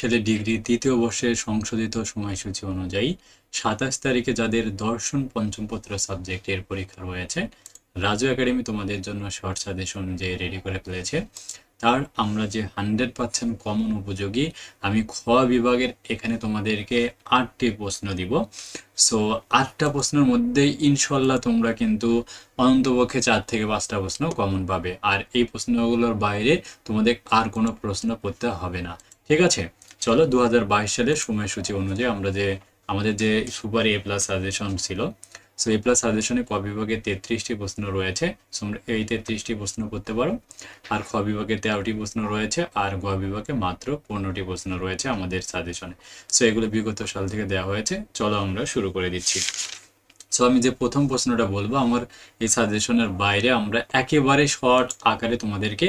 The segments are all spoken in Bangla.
সালে ডিগ্রি তৃতীয় বর্ষের সংশোধিত সময়সূচি অনুযায়ী সাতাশ তারিখে যাদের দর্শন পঞ্চম পত্র সাবজেক্টের পরীক্ষা রয়েছে, রাজু একাডেমি তোমাদের জন্য শর্ট সাজেশন যে রেডি করে ফেলেছে, তার আমরা যে হান্ড্রেড পার্সেন্ট কমন উপযোগী, আমি খ বিভাগের এখানে তোমাদেরকে আটটি প্রশ্ন দিব। সো আটটা প্রশ্নের মধ্যে ইনশাল্লাহ তোমরা কিন্তু অন্তপক্ষে চার থেকে পাঁচটা প্রশ্ন কমন পাবে। আর এই প্রশ্নগুলোর বাইরে তোমাদের আর কোনো প্রশ্ন করতে হবে না। ঠিক আছে? চলো দু সালের সময়সূচি অনুযায়ী আমরা যে, আমাদের যে সুপার এ প্লাস সাজেশন ছিল সো এ প্লাস সাজেশনে ক বিভাগে তেত্রিশটি প্রশ্ন রয়েছে এই তেত্রিশটি প্রশ্ন করতে পারো, আর খ বিভাগে তেরোটি প্রশ্ন রয়েছে, আর গ বিভাগে মাত্র পনেরোটি প্রশ্ন রয়েছে আমাদের সাজেশনে সো এগুলো বিগত সাল থেকে দেওয়া হয়েছে, চলো আমরা শুরু করে দিচ্ছি। সো আমি যে প্রথম প্রশ্নটা বলব, আমার এই সাজেশনের বাইরে আমরা একেবারে শর্ট আকারে তোমাদেরকে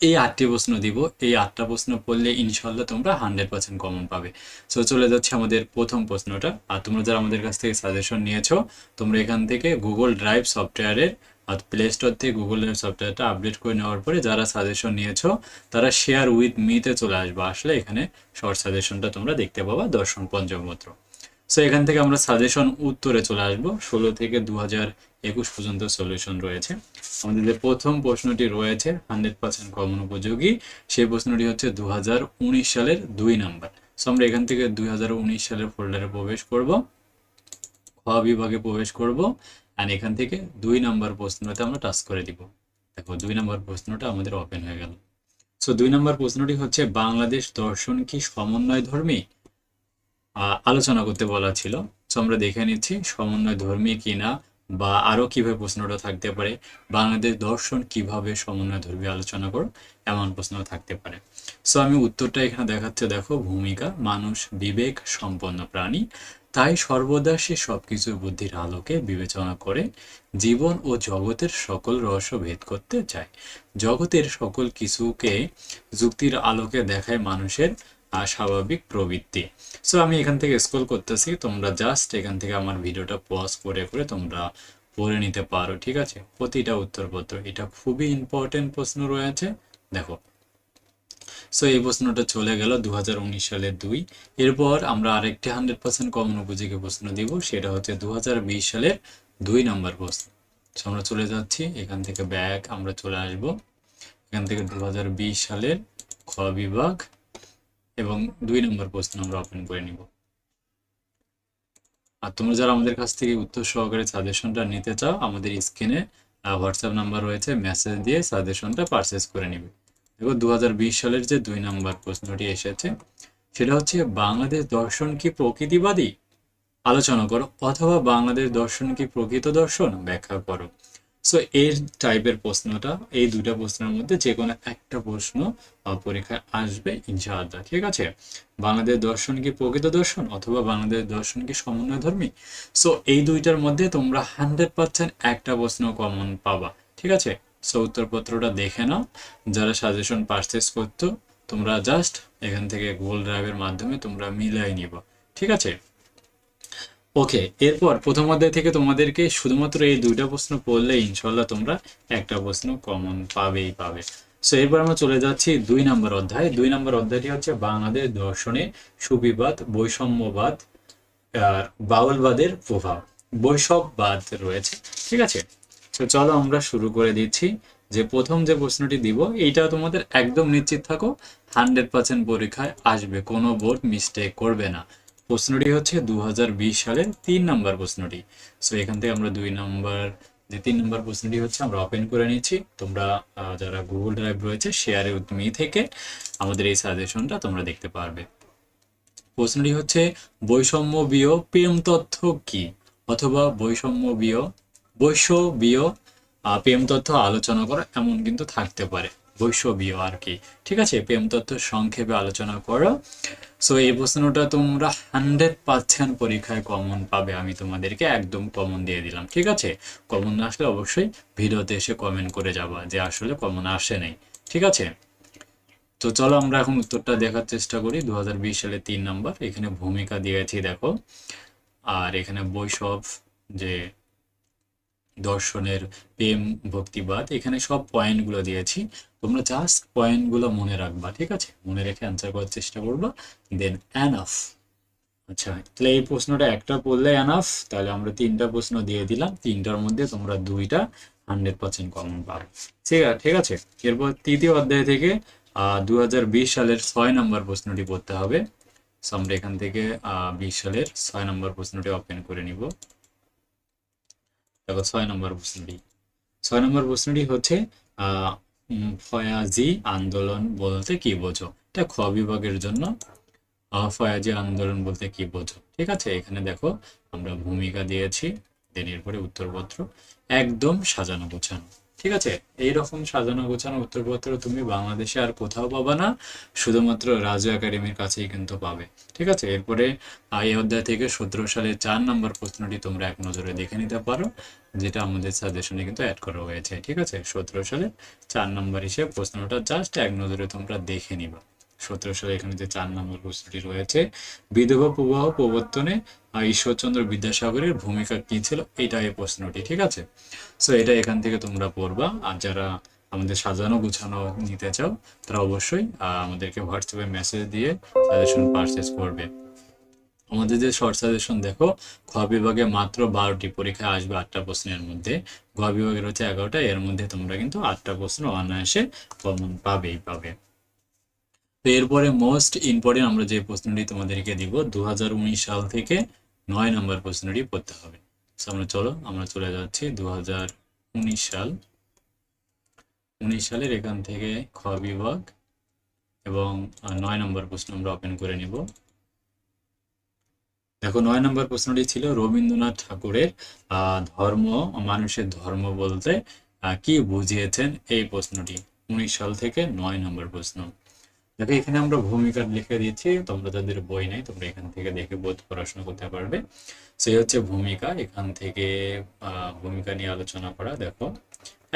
এই আটটি প্রশ্ন দিব। এই আটটা প্রশ্ন পড়লে ইনশাল্লাহ তোমরা হান্ড্রেড পার্সেন্ট কমন পাবে। সো চলে যাচ্ছে আমাদের প্রথম প্রশ্নটা। আর তোমরা যারা আমাদের কাছ থেকে সাজেশন নিয়েছো, তোমরা এখান থেকে গুগল ড্রাইভ সফটওয়্যারের আর প্লে স্টোর থেকে গুগল ড্রাইভ সফটওয়্যারটা আপডেট করে নেওয়ার পরে যারা সাজেশন নিয়েছো, তারা শেয়ার উইথ মিতে চলে আসবে। আসলে এখানে শর্ট সাজেশনটা তোমরা দেখতে পাবা দর্শন পঞ্চমপত্র। সো এখান থেকে আমরা সাজেশন উত্তরে চলে আসব। ষোলো থেকে দু হাজার একুশ পর্যন্ত সলিউশন রয়েছে। আমাদের যে প্রথম প্রশ্নটি রয়েছে হান্ড্রেড পার্সেন্ট কমন উপযোগী, সেই প্রশ্নটি হচ্ছে দু হাজার উনিশ সালের দুই নাম্বার সো আমরা এখান থেকে দুই হাজার উনিশ সালের ফোল্ডারে প্রবেশ করব, খ বিভাগে প্রবেশ করব অ্যান্ড এখান থেকে দুই নাম্বার প্রশ্নটা আমরা টাচ করে দিব। দেখো, দুই নাম্বার প্রশ্নটা আমাদের ওপেন হয়ে গেল। সো দুই নাম্বার প্রশ্নটি হচ্ছে, বাংলাদেশ দর্শন কি সমন্বয় ধর্মী আলোচনা করতে বলা ছিল। তো আমরা দেখে নিচ্ছি সমন্বয় ধর্মী কিনা? বা আরও কীভাবে প্রশ্নটা থাকতে পারে, বাংলাদেশ দর্শন কীভাবে সমন্বয় ধর্মী আলোচনা করো, এমন প্রশ্ন থাকতে পারে। সো আমি উত্তরটা এখানে দেখাচ্ছে, দেখো, ভূমিকা, মানুষ, বিবেক, সম্পন্ন প্রাণী। তাই সর্বদা সে সবকিছু বুদ্ধির আলোকে বিবেচনা করে জীবন ও জগতের সকল রহস্য ভেদ করতে চায়। জগতের সকল কিছুকে যুক্তির আলোকে দেখায় মানুষের স্বাভাবিক প্রবৃত্তি। সো আমি এখান থেকে স্ক্রল করতেছি তোমরা জাস্ট এখান থেকে আমার ভিডিওটা পজ করে করে তোমরা পড়ে নিতে পারো ঠিক আছে? প্রতিটা উত্তরপত্র। এটা খুবই ইম্পর্টেন্ট প্রশ্ন রয়েছে। দেখো। সো এই প্রশ্নটা চলে গেল দু সালের দুই। এরপর আমরা আরেকটি হান্ড্রেড পার্সেন্ট কমন উপযোগী প্রশ্ন দিব সেটা হচ্ছে দু হাজার বিশ সালের দুই নম্বর প্রশ্ন। So, আমরা চলে যাচ্ছি এখান থেকে ব্যাক আমরা চলে আসব। এখান থেকে দু হাজার বিশ সালের খ বিভাগ। এবং দুই নম্বর প্রশ্ন আমরা ওপেন করে নিব। আর তোমরা যারা আমাদের কাছ থেকে উত্তর সহকারে সাজেশনটা নিতে চাও, আমাদের স্ক্রিনে হোয়াটসঅ্যাপ নাম্বার রয়েছে মেসেজ দিয়ে সাজেশনটা পারচেস করে নিবে। দেখো দু হাজার বিশ সালের যে দুই নম্বর প্রশ্নটি এসেছে, সেটা হচ্ছে, বাংলাদেশ দর্শন কি প্রকৃতিবাদী? আলোচনা করো, অথবা বাংলাদেশ দর্শন কি প্রকৃত দর্শন? ব্যাখ্যা করো। সো এর টাইপের প্রশ্নটা, এই দুটা প্রশ্নের মধ্যে যে কোনো একটা প্রশ্ন পরীক্ষায় আসবে, ইনশাআল্লাহ, ঠিক আছে? বাংলাদেশ দর্শন কি প্রকৃত দর্শন অথবা বাংলাদেশ দর্শন কি সমন্বয় ধর্মী সো এই দুইটার মধ্যে তোমরা হান্ড্রেড পার্সেন্ট একটা প্রশ্ন কমন পাবা, ঠিক আছে? সো উত্তরপত্রটা দেখে নাও, যারা সাজেশন পারচেস করতো, তোমরা জাস্ট এখান থেকে গুগল ড্রাইভের মাধ্যমে তোমরা মিলাই নিবা, ঠিক আছে? ওকে এরপর প্রথম অধ্যায় থেকে তোমাদেরকে শুধুমাত্র এই দুইটা প্রশ্ন পড়লে ইনশাল্লাহ তোমরা একটা প্রশ্ন কমন পাবেই পাবে। সো এরপর আমরা চলে যাচ্ছি দুই নম্বর অধ্যায়। দুই নম্বর অধ্যায়টি হচ্ছে বাংলাদেশ দর্শনে সুবিবাদ, বৈষম্যবাদ আর বাউলবাদের প্রভাব। বৈষববাদ রয়েছে, ঠিক আছে? তো চলো আমরা শুরু করে দিচ্ছি যে প্রথম যে প্রশ্নটি দিব, এইটা তোমাদের একদম নিশ্চিত থাকো হান্ড্রেড পার্সেন্ট পরীক্ষায় আসবে, কোনো বোর্ড মিস্টেক করবে না। প্রশ্নটি হচ্ছে দু সালের তিন নম্বর প্রশ্নটি। সো এখান থেকে আমরা দুই নম্বর যে তিন নম্বর প্রশ্নটি হচ্ছে আমরা ওপেন করে নিচ্ছি। তোমরা যারা গুগল ড্রাইভ রয়েছে শেয়ারে উদ্যমী থেকে আমাদের এই সাজেশনটা তোমরা দেখতে পারবে। প্রশ্নটি হচ্ছে বৈষম্য বিয় প্রেম তথ্য কি? অথবা বৈষম্য বিয় বৈষবীয় আহ, প্রেম তথ্য আলোচনা করা এমন কিন্তু থাকতে পারে। বৈষবীয় আর কি ঠিক আছে, প্রেম তথ্য সংক্ষেপে আলোচনা করো। সো এই প্রশ্নটা তোমরা হান্ড্রেড পার্সেন্ট পরীক্ষায় কমন পাবে, আমি তোমাদেরকে একদম কমন দিয়ে দিলাম, ঠিক আছে? কমন আসলে অবশ্যই ভিডিওতে এসে কমেন্ট করে যাবা যে আসলে কমন আসে নাই, ঠিক আছে? তো চলো আমরা এখন উত্তরটা দেখার চেষ্টা করি দু হাজার বিশ সালে তিন নাম্বার, এখানে ভূমিকা দিয়েছি দেখো। আর এখানে বৈষব যে দর্শনের প্রেম, ভক্তিবাদ, এখানে সব পয়েন্টগুলো দিয়েছি। তোমরা জাস্ট পয়েন্টগুলো মনে রাখবা, ঠিক আছে? মনে রেখে অ্যান্সার করার চেষ্টা করবা। দেন অ্যানাফ আচ্ছা তাহলে এই প্রশ্নটা একটা পড়লে অ্যানাফ তাহলে আমরা তিনটা প্রশ্ন দিয়ে দিলাম। তিনটার মধ্যে তোমরা দুইটা হান্ড্রেড পার্সেন্ট কমন পাবে। ঠিক আছে ঠিক আছে? এরপর তৃতীয় অধ্যায় থেকে দু বিশ সালের ছয় নম্বর প্রশ্নটি পড়তে হবে। আমরা এখান থেকে বিশ সালের ছয় নম্বর প্রশ্নটি ওপেন করে নিব। দেখো ছয় নম্বর প্রশ্নটি ছয় নম্বর প্রশ্নটি হচ্ছে ফয়াজি আন্দোলন বলতে কি বোঝো? এটা খ বিভাগের জন্য ফয়াজি আন্দোলন বলতে কি বোঝো? ঠিক আছে? এখানে দেখো, আমরা ভূমিকা দিয়েছি, দেন এরপরে উত্তরপত্র, একদম সাজানো গোছানো। ঠিক আছে? এইরকম সাজানো গোছানো উত্তরপত্র তুমি বাংলাদেশে আর কোথাও পাবে না, শুধুমাত্র রাজু একাডেমির কাছেই কিন্তু পাবে। ঠিক আছে? এরপরে এই অধ্যায় থেকে সতেরো সালে চার নম্বর প্রশ্নটি তোমরা এক নজরে দেখে নিতে পারো, যেটা আমাদের সাজেশনে কিন্তু অ্যাড করা হয়েছে। ঠিক আছে? সতেরো সালে চার নম্বর হিসেবে প্রশ্নটা জাস্ট এক নজরে তোমরা দেখে নিবা। সতেরো সালে এখানে যে চার নম্বর প্রশ্নটি রয়েছে। বিধবা প্রবাহ প্রবর্তনে ঈশ্বরচন্দ্র বিদ্যাসাগরের ভূমিকা কি ছিল? এটা এই প্রশ্নটি, ঠিক আছে? সো এটা এখান থেকে তোমরা পড়বা। আর যারা আমাদের সাজানো গুছানো নিতে চাও, তারা অবশ্যই আমাদেরকে হোয়াটসঅ্যাপে মেসেজ দিয়ে সাজেশন পারচেস করবে। আমাদের যে শর্ট সাজেশন, দেখো খ বিভাগে মাত্র বারোটি পরীক্ষায় আসবে আটটা প্রশ্নের মধ্যে। গ বিভাগের হচ্ছে এগারোটা, এর মধ্যে তোমরা কিন্তু আটটা প্রশ্ন অনায়াসে পাবেই, পাবে। তো এরপরে মোস্ট ইম্পর্টেন্ট আমরা যে প্রশ্নটি তোমাদেরকে দিব দু হাজার উনিশ সাল থেকে নয় নম্বর প্রশ্নটি পড়তে হবে। আমরা চলো, আমরা চলে যাচ্ছি দুহাজার উনিশ সাল। উনিশ সালের এখান থেকে খ বিভাগ এবং নয় নম্বর প্রশ্ন আমরা ওপেন করে নিব। দেখো, নয় নম্বর প্রশ্নটি ছিল রবীন্দ্রনাথ ঠাকুরের ধর্ম, মানুষের ধর্ম বলতে কি বুঝিয়েছেন এই প্রশ্নটি? উনিশ সাল থেকে নয় নম্বর প্রশ্ন। দেখো এখানে আমরা ভূমিকা লিখে দিচ্ছি তোমরা যাদের বই নেই, তোমরা এখান থেকে দেখে বোধ পড়াশোনা করতে পারবে। সেই হচ্ছে ভূমিকা, এখান থেকে ভূমিকা নিয়ে আলোচনা করা, দেখো।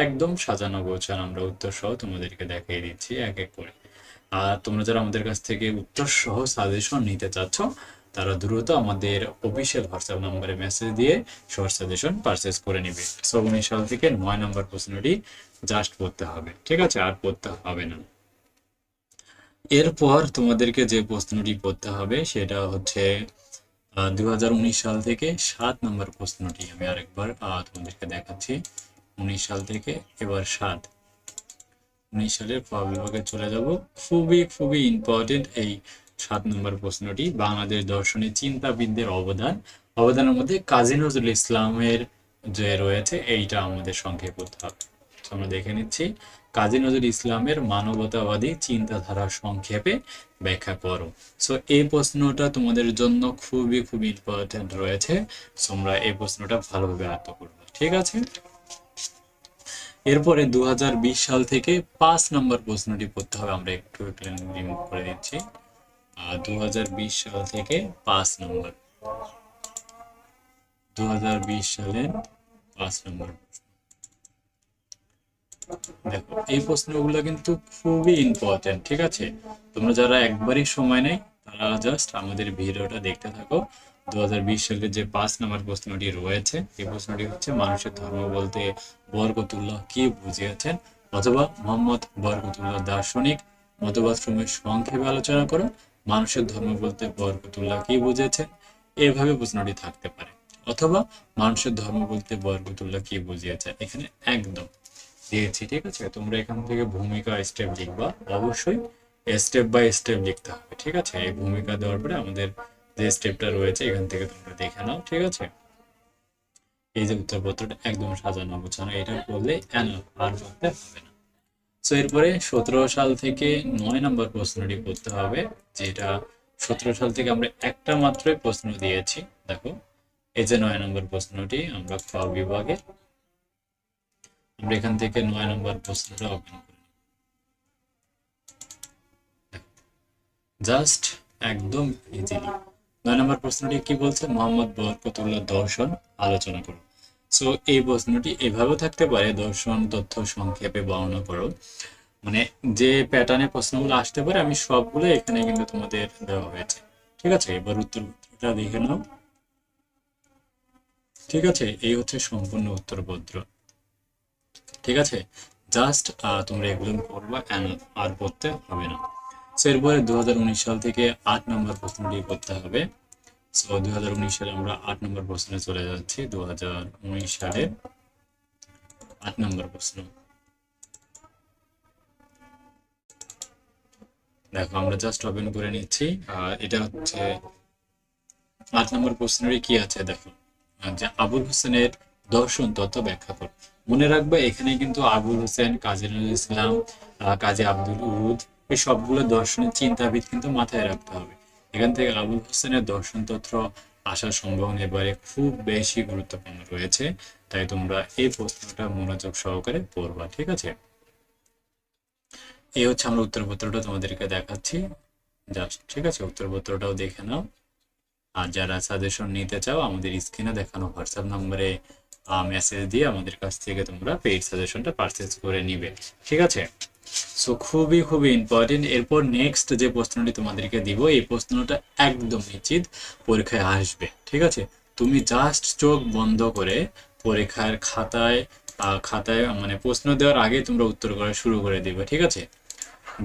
একদম সাজানো গোছানো আমরা উত্তর সহ তোমাদেরকে দেখিয়ে দিচ্ছি, এক এক করে। আর তোমরা যারা আমাদের কাছ থেকে উত্তর সহ সাজেশন নিতে চাচ্ছ, তারা দ্রুত আমাদের অফিসিয়াল হোয়াটসঅ্যাপ নম্বরে মেসেজ দিয়ে শর্ট সাজেশন পারচেস করে নিবে। সো উনিশ সাল থেকে নয় নম্বর প্রশ্নটি জাস্ট পড়তে হবে, ঠিক আছে? আর পড়তে হবে না। এরপর তোমাদেরকে যে প্রশ্নটি পড়তে হবে, সেটা হচ্ছে দু হাজার উনিশ সাল থেকে সাত নম্বর প্রশ্নটি আমি আরেকবার তোমাদেরকে দেখাচ্ছি। উনিশ সাল থেকে এবার সাত। উনিশ সালের ক বিভাগে চলে যাব। খুবই খুবই ইম্পর্টেন্ট এই সাত নম্বর প্রশ্নটি। বাংলাদেশ দর্শনে চিন্তাবিদদের অবদান। অবদানের মধ্যে কাজী নজরুল ইসলামের যে রয়েছে, এইটা আমাদের সংক্ষেপ করতে হবে। আমরা দেখে নিচ্ছি। কাজী নজরুল ইসলামের মানবতাবাদী চিন্তাধারা সংক্ষেপে ব্যাখ্যা করো। সো এই প্রশ্নটা তোমাদের জন্য খুবই খুবই ইম্পর্টেন্ট রয়েছে। তোমরা এই প্রশ্নটা ভালোভাবে আয়ত্ত করবে, ঠিক আছে? এরপরে দু হাজার বিশ সাল থেকে পাঁচ নম্বর প্রশ্নটি পড়তে হবে, আমরা একটু রিমুভ করে দিচ্ছি। দু সাল থেকে পাঁচ নম্বর। দু হাজার বিশ সালের পাঁচ নম্বর দেখো, এই প্রশ্নগুলো কিন্তু খুবই ইম্পর্টেন্ট ঠিক আছে? তোমরা যারা একবারই সময় নেই, তারা জাস্ট আমাদের ভিডিওটা দেখতে থাকো। দু সালের যে পাঁচ নম্বর প্রশ্নটি রয়েছে, এই প্রশ্নটি হচ্ছে, মানুষের ধর্ম বলতে বরকতুল্লাহ কি বুঝিয়েছেন? অথবা মোহাম্মদ বরকতুল্লাহ দার্শনিক মতবাদ সমূহের সংক্ষেপে আলোচনা করো, মানুষের ধর্ম বলতে বরকতুল্লাহ কি বুঝেছেন এভাবে প্রশ্নটি থাকতে পারে। অথবা, মানুষের ধর্ম বলতে বরকতুল্লাহ কি বুঝিয়েছেন? এখানে একদম দিয়েছি, ঠিক আছে? তোমরা এখান থেকে ভূমিকা স্টেপ লিখবা। অবশ্যই স্টেপ বাই স্টেপ লিখতে হবে, ঠিক আছে? এই ভূমিকা দেওয়ার পরে আমাদের যে স্টেপটা রয়েছে, এখান থেকে তোমরা দেখে নাও, ঠিক আছে? এই যে উত্তরপত্রটা একদম সাজানো গোছানো, এটা করলে আর করতে হবে না। সো এরপরে সতেরো সাল থেকে নয় নম্বর প্রশ্নটি করতে হবে, যেটা সতেরো সাল থেকে আমরা একটা মাত্রই প্রশ্ন দিয়েছি। দেখো, এই যে নয় নম্বর প্রশ্নটি আমরা খ বিভাগে আমরা এখান থেকে নয় নম্বর প্রশ্নটা ওপেন করি। জাস্ট একদম ইজিলি নয় নম্বর প্রশ্নটি কি বলছে? মোহাম্মদ বরকতুল্লাহ দর্শন আলোচনা করো। সো এই প্রশ্নটি এভাবেও থাকতে পারে, দর্শন, তথ্য, সংক্ষেপে বর্ণনা করো। মানে যে প্যাটার্নে প্রশ্নগুলো আসতে পারে, আমি সবগুলো এখানে কিন্তু তোমাদের দেওয়া হয়েছে। ঠিক আছে? এবার উত্তর উত্তরটা দেখে নাও। ঠিক আছে? এই হচ্ছে সম্পূর্ণ উত্তরপত্র। ঠিক আছে? জাস্ট তোমরা এগুলো and আর পড়তে হবে না। সো এরপরে দু হাজার উনিশ সাল থেকে আট নম্বর প্রশ্নটি করতে হবে। সো দু সালে আমরা আট নম্বর প্রশ্নে চলে যাচ্ছি। দু সালের আট নম্বর প্রশ্ন। দেখো, আমরা জাস্ট ওপেন করে নিচ্ছি। এটা হচ্ছে আট নম্বর প্রশ্নের কি আছে? দেখো যে আবুল হোসেনের দর্শন তত্ত্ব ব্যাখ্যা করো। মনে রাখবে, এখানে কিন্তু আবুল হোসেন, কাজী নজরুল ইসলাম কাজী আব্দুল উদ এই সবগুলো দর্শনের চিন্তাবিদ কিন্তু মাথায় রাখতে হবে। এখান থেকে আবুল হোসেনের দর্শন তত্ত্ব আসার সম্ভাবনা এবারে খুব বেশি গুরুত্বপূর্ণ রয়েছে, তাই তোমরা এই প্রশ্নটা মনোযোগ সহকারে পড়বা, ঠিক আছে? এই হচ্ছে আমরা উত্তরপত্রটা তোমাদেরকে দেখাচ্ছি। জাস্ট ঠিক আছে, উত্তরপত্রটাও দেখে নাও। আর যারা সাজেশন নিতে চাও, আমাদের স্ক্রিনে দেখানো হোয়াটসঅ্যাপ নম্বরে মেসেজ দিয়ে আমাদের কাছ থেকে তোমরা পেইড সাজেশনটা পারচেজ করে নিবে, ঠিক আছে? সো খুবই খুবই ইম্পর্টেন্ট এরপর নেক্সট যে প্রশ্নটি তোমাদেরকে দিব, এই প্রশ্নটা একদম নিশ্চিত পরীক্ষায় আসবে, ঠিক আছে? তুমি জাস্ট চোখ বন্ধ করে পরীক্ষার খাতায় খাতায় মানে প্রশ্ন দেওয়ার আগে তোমরা উত্তর করা শুরু করে দিবে, ঠিক আছে?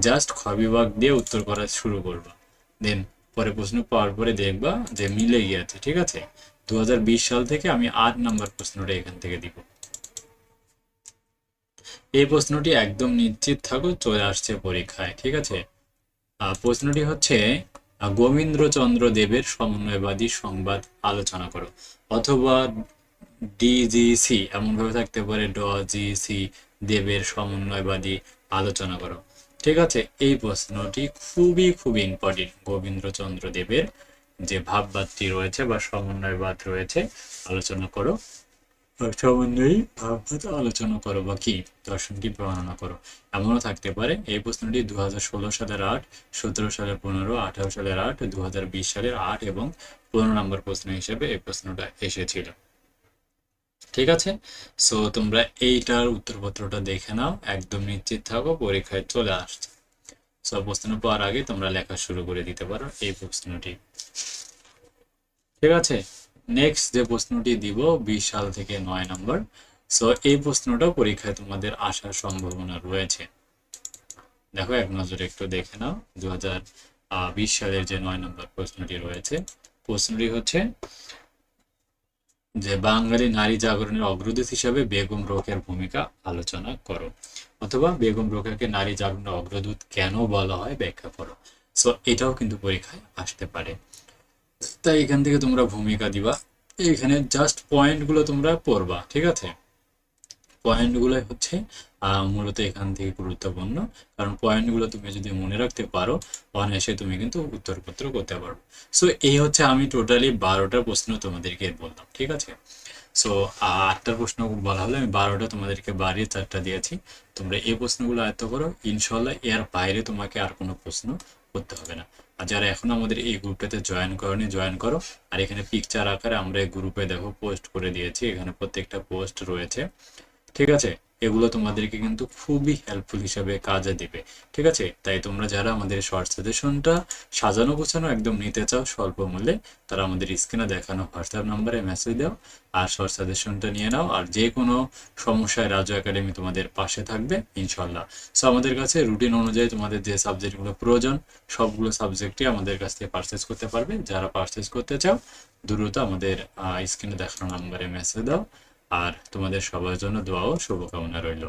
জাস্ট খ বিভাগ দিয়ে উত্তর করা শুরু করবা। দেন পরে প্রশ্ন পাওয়ার পরে দেখবা যে মিলে গিয়েছে, ঠিক আছে? দু হাজার বিশ সাল থেকে আমি আট নাম্বার প্রশ্নটা এখান থেকে দিব। এই প্রশ্নটি একদম নিশ্চিত থাকো, চলে আসছে পরীক্ষায়, ঠিক আছে? প্রশ্নটি হচ্ছে গোবিন্দ্রচন্দ্র দেবের সমন্বয়বাদী সংবাদ আলোচনা করো, অথবা ডিজিসি এমন ভাবে থাকতে পারে, ড দেবের সমন্বয়বাদী আলোচনা করো। ঠিক আছে? এই প্রশ্নটি খুবই খুবই ইম্পর্টেন্ট গোবিন্দ্রচন্দ্র দেবের যে ভাববাদটি রয়েছে বা সমন্বয়বাদ রয়েছে, আলোচনা করো। সমন্বয়ী ভাববাদ আলোচনা করো বা কি? দর্শনটি বর্ণনা করো। এমনও থাকতে পারে, এই প্রশ্নটি দু সালের আট, সতেরো সালের পনেরো, আঠারো সালের আট দু সালের আট এবং পনেরো নম্বর প্রশ্ন হিসেবে এই প্রশ্নটা এসেছিল। ঠিক আছে? সো তোমরা এইটার উত্তরপত্রটা দেখে নাও, একদম নিশ্চিত থাকো, পরীক্ষায় চলে আসছে। সো প্রশ্ন পাওয়ার আগে তোমরা লেখা শুরু করে দিতে পারো এই প্রশ্নটি। ঠিক আছে? নেক্সট যে প্রশ্নটি দিব বিশ সাল থেকে নয় নম্বর। সো এই প্রশ্নটা পরীক্ষায় তোমাদের আসার সম্ভাবনা রয়েছে। দেখো, এক নজরে একটু দেখে নাও। দু হাজার বিশ সালের যে নয় নম্বর প্রশ্নটি রয়েছে, প্রশ্নটি হচ্ছে যে বাঙালি নারী জাগরণের অগ্রদূত হিসাবে বেগম রোকের ভূমিকা আলোচনা করো। অথবা বেগম রোকাকে নারী জাগরণের অগ্রদূত কেন বলা হয় ব্যাখ্যা করো। সো এটাও কিন্তু পরীক্ষায় আসতে পারে। তাই এখান থেকে তোমরা ভূমিকা দিবা। এখানে জাস্ট পয়েন্টগুলো তোমরা পড়বা, ঠিক আছে? পয়েন্টগুলো হচ্ছে মূলত এখান থেকে গুরুত্বপূর্ণ। কারণ পয়েন্টগুলো তুমি যদি মনে রাখতে পারো, অনায়াসে তুমি কিন্তু উত্তরপত্র করতে পারো সো এই হচ্ছে আমি টোটালি বারোটা প্রশ্ন তোমাদেরকে বললাম, ঠিক আছে? সো আটটা প্রশ্ন বলা হলো, আমি বারোটা তোমাদেরকে বাড়িয়ে চারটা দিয়েছি। তোমরা এই প্রশ্নগুলো আয়ত্ত করো ইনশাল্লাহ এর বাইরে তোমাকে আর কোনো প্রশ্ন করতে হবে না। আর যারা এখন আমাদের এই গ্রুপটাতে জয়েন করনি, জয়েন করো। আর এখানে পিকচার আকারে আমরা এই গ্রুপে দেখো পোস্ট করে দিয়েছি। এখানে প্রত্যেকটা পোস্ট রয়েছে। ঠিক আছে? এগুলো তোমাদেরকে কিন্তু খুবই হেল্পফুল হিসাবে কাজে দিবে। ঠিক আছে? তাই তোমরা যারা আমাদের শর্ট সাজেশনটা সাজানো গোছানো একদম নিতে চাও স্বল্প মূল্যে, তারা আমাদের স্ক্রিনে দেখানো হোয়াটসঅ্যাপ নাম্বারে মেসেজ দাও আর শর্ট সাজেশনটা নিয়ে নাও আর যে কোনো সমস্যায় রাজু একাডেমি তোমাদের পাশে থাকবে ইনশাল্লাহ সো আমাদের কাছে রুটিন অনুযায়ী তোমাদের যে সাবজেক্টগুলো প্রয়োজন, সবগুলো সাবজেক্টই আমাদের কাছ থেকে পারচেস করতে পারবে। যারা পারচেস করতে চাও, দ্রুত আমাদের স্ক্রিনে দেখানো নাম্বারে মেসেজ দাও আর তোমাদের সবার জন্য দোয়া ও শুভকামনা রইল।